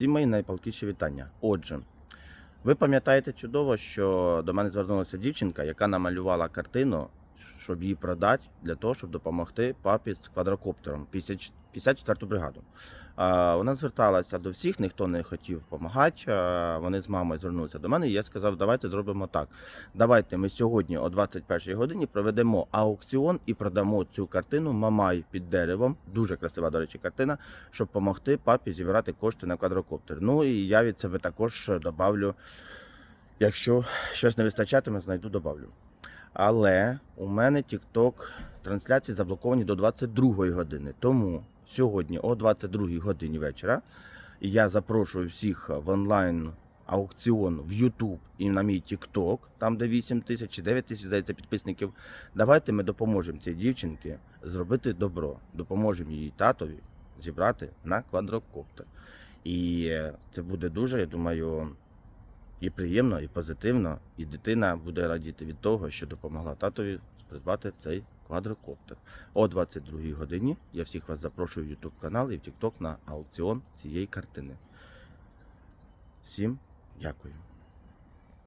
Всі мої найпалкіші вітання. Отже, ви пам'ятаєте чудово, що до мене звернулася дівчинка, яка намалювала картину, щоб її продати для того, щоб допомогти папі з квадрокоптером 50 54-ту бригаду. Вона зверталася до всіх, ніхто не хотів допомагати. Вони з мамою звернулися до мене, і я сказав, давайте зробимо так. Давайте ми сьогодні о 21-й годині проведемо аукціон і продамо цю картину Мамай під деревом. Дуже красива, до речі, картина, щоб допомогти папі зібрати кошти на квадрокоптер. Ну і я від себе також добавлю, якщо щось не вистачатиме, знайду, добавлю. Але у мене TikTok трансляції заблоковані до 22-ї години. Тому сьогодні о 22 годині вечора я запрошую всіх в онлайн аукціон в YouTube і на мій TikTok, там де 8 тисяч чи 9 тисяч здається підписників. Давайте ми допоможемо цій дівчинці зробити добро. Допоможемо її татові зібрати на квадрокоптер. І е, це буде дуже, я думаю, і приємно, і позитивно. І дитина буде радіти від того, що допомогла татові придбати цей квадрокоптер. О 22 годині я всіх вас запрошую в YouTube канал і в TikTok на аукціон цієї картини. Всім дякую.